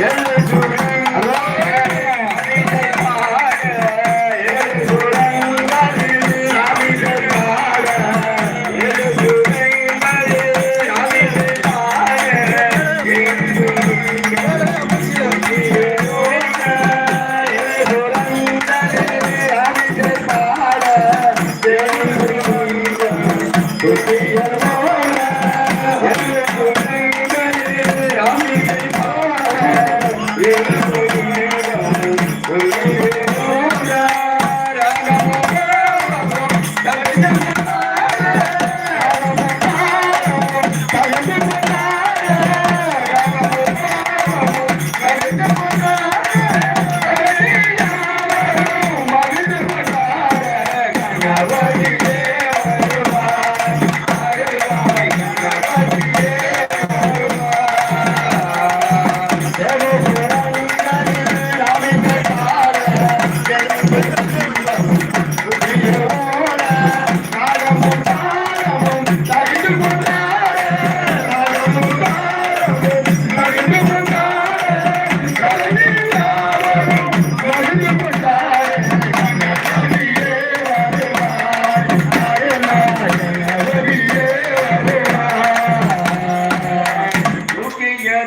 ஏழு Bravo!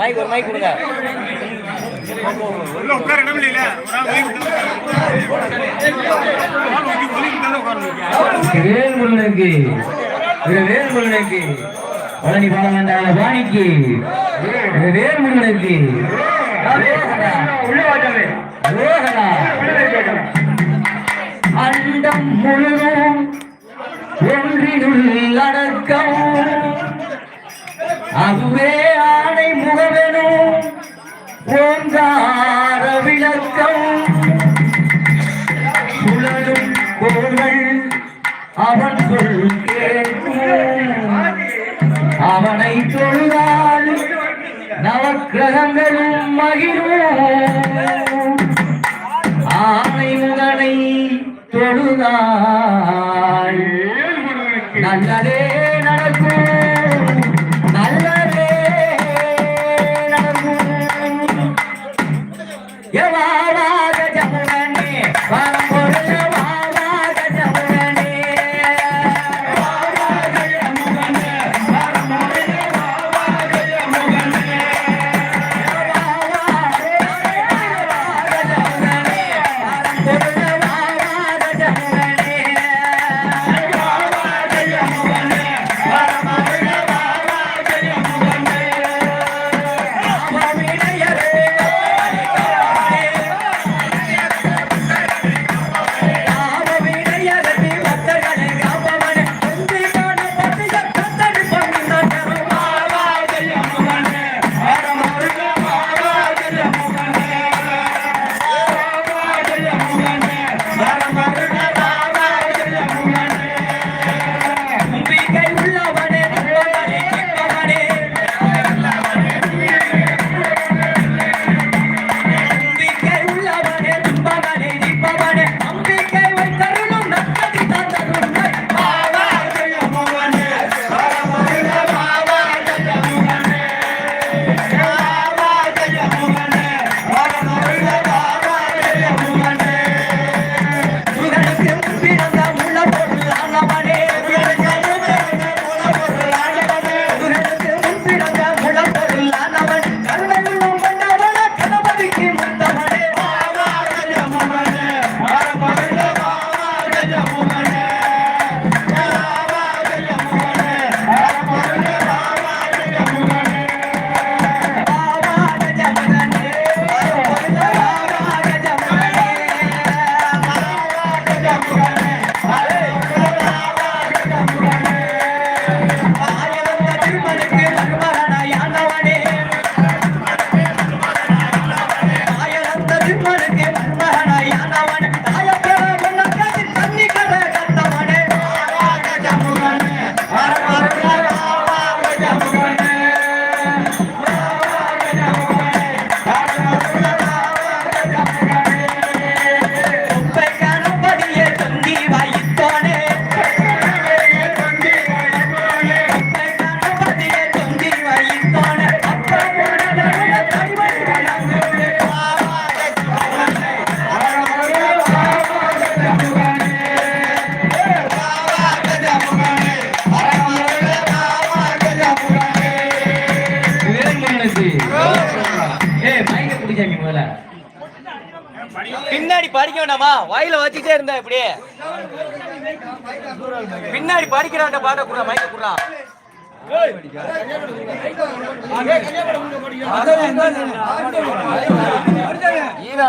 Mic ஒரு mic கொடுங்க. வேல்முருகனுக்கு வேல்முருகனுக்கு பழனி பாட வேண்டாம் பாணிக்கு வேல்முருகனுக்கு. அண்டம் முழுதும் ஒன்றினுள் அடக்கம். அதுவே சுழலும் அவன் சொல் அவனை தொழுதால் நவக்கிரகங்களும் மகிழும் ஆனை முதனை தொழுதாள் நல்லதே வேண்டாமா வாயில வச்சுட்டே இருந்தா இப்படி? பின்னாடி படிக்கிறான் பாட்ட குடுறா மைக்க குடுறா. ஈரா